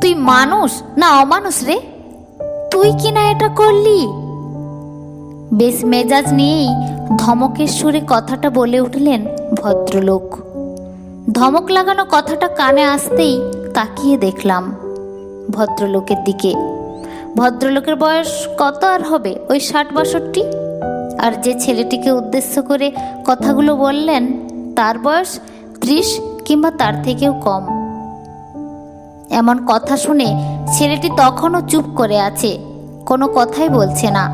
তুই মানুষ না অমানুষ রে? তুই কি না এটা করলি? বেশ মেজাজ নিয়েই ধমকের সুরে কথাটা বলে উঠলেন ভদ্রলোক। ধমক লাগানো কথাটা কানে আসতেই তাকিয়ে দেখলাম ভদ্রলোকের দিকে। ভদ্রলোকের বয়স কত আর হবে? ওই ষাট বাষট্টি? আর যে ছেলেটিকে উদ্দেশ্য করে কথাগুলো বললেন, তার বয়স ত্রিশ কিংবা তার থেকেও কম। এমন কথা শুনে ছেলেটি তখনও চুপ করে আছে, কোনো কথাই বলছে না।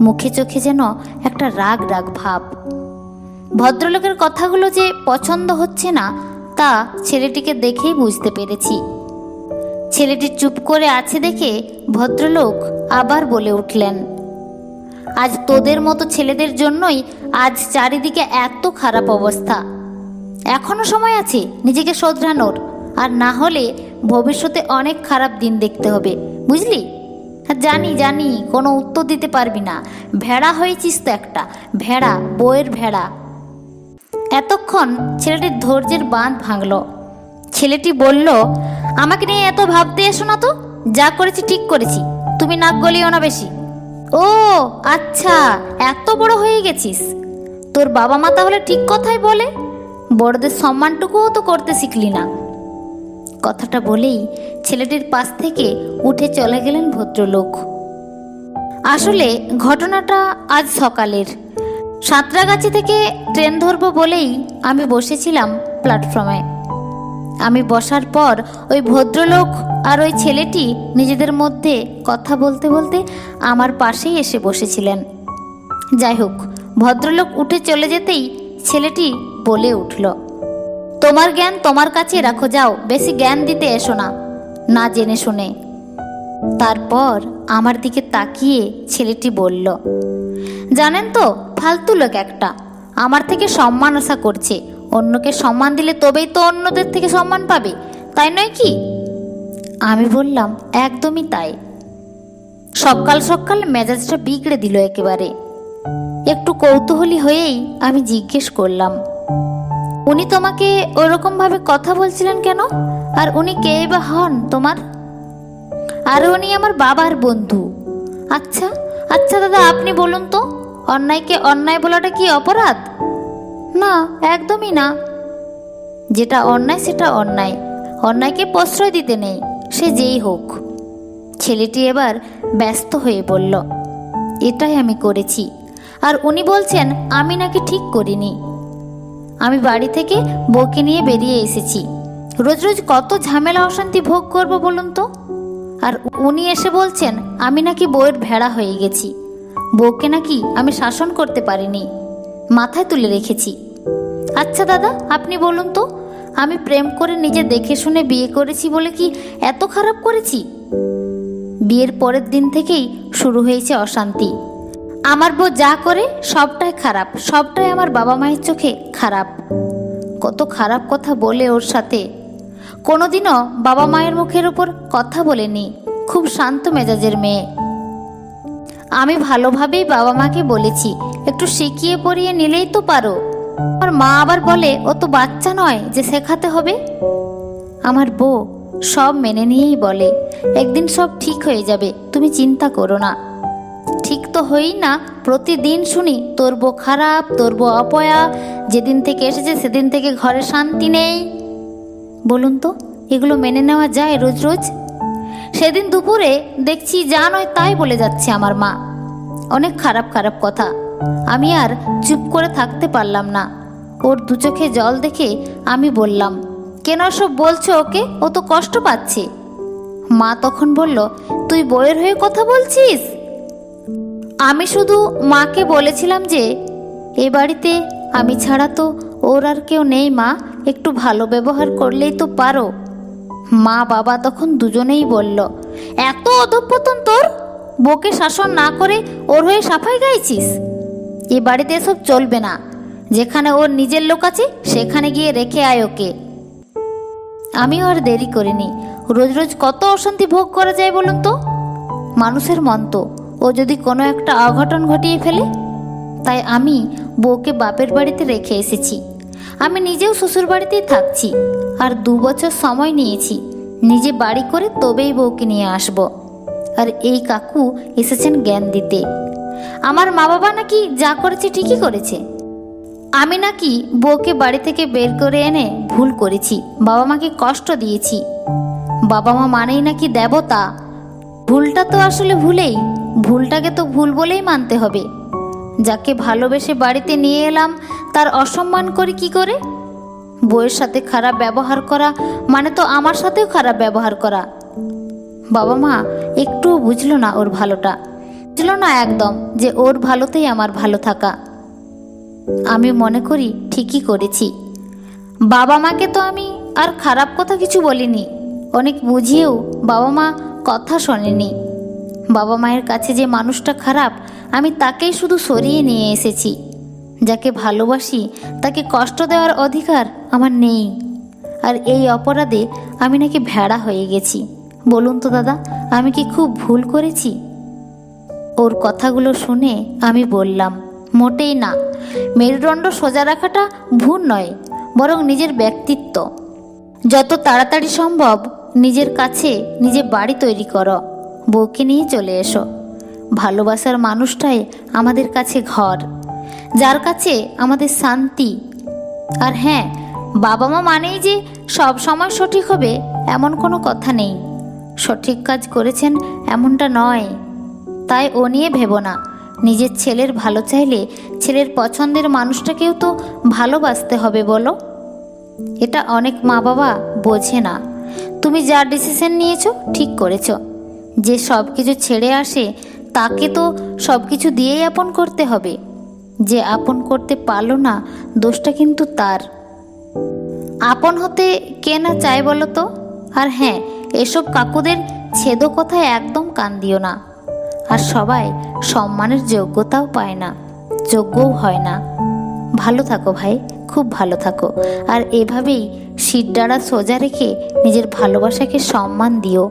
মুখে চোখে যেন একটা রাগ রাগ ভাব। ভদ্রলোকের কথাগুলো যে পছন্দ হচ্ছে না, তা ছেলেটিকে দেখেই বুঝতে পেরেছি। ছেলেটি চুপ করে আছে দেখে ভদ্রলোক আবার বলে উঠলেন, আজ তোদের মতো ছেলেদের জন্যই আজ চারিদিকে এত খারাপ অবস্থা। এখনও সময় আছে নিজেকে শোধরানোর। আর না হলে ভবিষ্যতে অনেক খারাপ দিন দেখতে হবে, বুঝলি? জানি জানি, কোনো উত্তর দিতে পারবি না। ভেড়া হয়েছিস তো একটা। ভেড়া বইয়ের ভেড়া। এতক্ষণ ছেলেটির ধৈর্যের বাঁধ ভাঙল। ছেলেটি বলল, আমাকে নিয়ে এত ভাবতে এসো না তো। যা করেছি, ঠিক করেছি। তুমি নাক গলিও না বেশি। ও আচ্ছা এত বড় হয়ে গেছিস। তোর বাবা মা তাহলে ঠিক কথাই বলে? বড়দের সম্মানটুকুও তো করতে শিখলি না। কথাটা বলেই ছেলেটির পাশ থেকে উঠে চলে গেলেন ভদ্রলোক। আসলে ঘটনাটা আজ সকালের। সাঁতরাগাছি থেকে ট্রেন ধরবো বলেই আমি বসেছিলাম প্ল্যাটফর্মে। আমি বসার পর ওই ভদ্রলোক আর ওই ছেলেটি নিজেদের মধ্যে কথা বলতে বলতে আমার পাশেই এসে বসেছিলেন। যাই হোক, ভদ্রলোক উঠে চলে যেতেই ছেলেটি বলে উঠল তোমার জ্ঞান তোমার কাছে রাখো, যাও, বেশি জ্ঞান দিতে এসো না। না জেনে শুনে। তারপর আমার দিকে তাকিয়ে ছেলেটি বলল, জানেন তো, ফালতু লোক একটা। আমার থেকে সম্মান আশা করছে। অন্যকে সম্মান দিলে তবেই তো অন্যদের থেকে সম্মান পাবে, তাই নয় কি? আমি বললাম, একদমই তাই। সকাল সকাল মেজাজটা বিগড়ে দিল একেবারে। একটু কৌতূহলী হয়েই আমি জিজ্ঞেস করলাম উনি তোমাকে ওরকম ভাবে কথা বলছিলেন কেন? আর উনি কে বা হন তোমার? আর উনি আমার বাবার বন্ধু। আচ্ছা আচ্ছা দাদা, আপনি বলুন তো, অন্যায়কে অন্যায় বলাটা কি অপরাধ? না, একদমই না। যেটা অন্যায়, সেটা অন্যায়। অন্যায়কে প্রশ্রয় দিতে নেই, সে যেই হোক। ছেলেটি এবার ব্যস্ত হয়ে বলল, এটাই আমি করেছি। আর উনি বলছেন, আমি নাকি ঠিক করিনি। আমি বাড়ি থেকে বউকে নিয়ে বেরিয়ে এসেছি। রোজ রোজ কত ঝামেলা অশান্তি ভোগ করব বলুন তো? আর উনি এসে বলছেন, আমি নাকি বউয়ের ভেড়া হয়ে গেছি। বউকে নাকি আমি শাসন করতে পারিনি। মাথায় তুলে রেখেছি। আচ্ছা দাদা, আপনি বলুন তো, আমি প্রেম করে নিজে দেখে শুনে বিয়ে করেছি বলে কি এত খারাপ করেছি? বিয়ের পরের দিন থেকেই শুরু হয়েছে অশান্তি। আমার বউ যা করে সবটাই খারাপ, সবটাই আমার বাবা মায়ের চোখে খারাপ। কত খারাপ কথা বলে ওর সাথে। কোনোদিনও বাবা মায়ের মুখের ওপর কথা বলেনি, খুব শান্ত মেজাজের মেয়ে। আমি ভালোভাবেই বাবা মাকে বলেছি, একটু শিখিয়ে পড়িয়ে নিলেই তো পারো। আর মা আবার বলে, ও তো বাচ্চা নয়, যে শেখাতে হবে? আমার বউ সব মেনে নিয়েই বলে, একদিন সব ঠিক হয়ে যাবে, তুমি চিন্তা করো না। তো হই না। প্রতিদিন শুনি তোর বউ খারাপ তোর বউ অপয়া, যেদিন থেকে এসেছে সেদিন থেকে ঘরে শান্তি নেই। বলুন তো, এগুলো মেনে নেওয়া যায় রোজ রোজ? সেদিন দুপুরে দেখছি যা নয় তাই বলে যাচ্ছে আমার মা। অনেক খারাপ খারাপ কথা। আমি আর চুপ করে থাকতে পারলাম না। ওর দু চোখে জল দেখে আমি বললাম, কেন সব বলছো ওকে? ও তো কষ্ট পাচ্ছে। মা তখন বলল, তুই বইয়ের হয়ে কথা বলছিস? আমি শুধু মাকে বলেছিলাম যে, এ বাড়িতে আমি ছাড়া তো ওর আর কেউ নেই, মা। একটু ভালো ব্যবহার করলেই তো পারো। মা বাবা তখন দুজনেই বলল, এত অধপতন তোর? বকে শাসন না করে ওর হয়ে সাফাই গাইছিস? এ বাড়িতে এসব চলবে না। যেখানে ওর নিজের লোক আছে, সেখানে গিয়ে রেখে আয় ওকে। আমিও আর দেরি করিনি। রোজ রোজ কত অশান্তি ভোগ করা যায় বলুন তো? মানুষের মন তো। ও যদি কোনো একটা অঘটন ঘটিয়ে ফেলে, তাই আমি বউকে বাপের বাড়িতে রেখে এসেছি। আমি নিজেও শ্বশুর বাড়িতেই থাকছি আর দু বছর সময় নিয়েছি। নিজে বাড়ি করে তবেই বউকে নিয়ে আসব। আর এই কাকু এসেছেন জ্ঞান দিতে। আমার মা বাবা নাকি যা করেছে ঠিকই করেছে। আমি নাকি বউকে বাড়ি থেকে বের করে এনে ভুল করেছি, বাবা মাকে কষ্ট দিয়েছি। বাবা মা মানেই নাকি দেবতা। ভুলটা তো আসলে ভুলেই ভুলটাকে তো ভুল বলেই মানতে হবে। যাকে ভালোবেসে বাড়িতে নিয়ে এলাম, তার অসম্মান করি কি করে? বউয়ের সাথে খারাপ ব্যবহার করা মানে তো আমার সাথেও খারাপ ব্যবহার করা। বাবা মা একটুও বুঝলো না ওর ভালোটা। বুঝলো না একদম যে ওর ভালোতেই আমার ভালো থাকা। আমি মনে করি ঠিকই করেছি। বাবা মাকে তো আমি আর খারাপ কথা কিছু বলিনি। অনেক বুঝিয়েও বাবা মা কথা শোনেনি। বাবা মায়ের কাছে যে মানুষটা খারাপ, আমি তাকেই শুধু সরিয়ে নিয়ে এসেছি। যাকে ভালোবাসি, তাকে কষ্ট দেওয়ার অধিকার আমার নেই। আর এই অপরাধে আমি নাকি ভেড়া হয়ে গেছি। বলুন তো দাদা, আমি কি খুব ভুল করেছি? ওর কথাগুলো শুনে আমি বললাম, মোটেই না। মেরুদণ্ড সোজা রাখাটা ভুল নয়, বরং নিজের ব্যক্তিত্ব। যত তাড়াতাড়ি সম্ভব নিজের কাছে নিজে বাড়ি তৈরি করো। বউকে নিয়ে চলে এসো। ভালোবাসার মানুষটাই আমাদের কাছে ঘর, যার কাছে আমাদের শান্তি। আর হ্যাঁ বাবা মা মানেই যে সব সময় সঠিক হবে এমন কোনো কথা নেই। সঠিক কাজ করেছেন এমনটা নয়। তাই ও নিয়ে ভেবো না। নিজের ছেলের ভালো চাইলে ছেলের পছন্দের মানুষটাকেও তো ভালোবাসতে হবে বলো। এটা অনেক মা বাবা বোঝে না। তুমি যা ডিসিশন নিয়েছো ঠিক করেছ। যে সব কিছু ছেড়ে আসে, তাকে তো সব কিছু দিয়েই আপন করতে হবে। যে আপন করতে পারল না, দোষটা কিন্তু তার। আপন হতে কে না চায় বলো তো? আর হ্যাঁ এসব কাকুদের ছেদ কথায় একদম কান দিও না। আর সবাই সম্মানের যোগ্যতাও পায় না, যোগ্যও হয় না। ভালো থাকো ভাই, খুব ভালো থাকো। আর এভাবেই শিরডাড়া সোজা রেখে নিজের ভালোবাসাকে সম্মান দিও।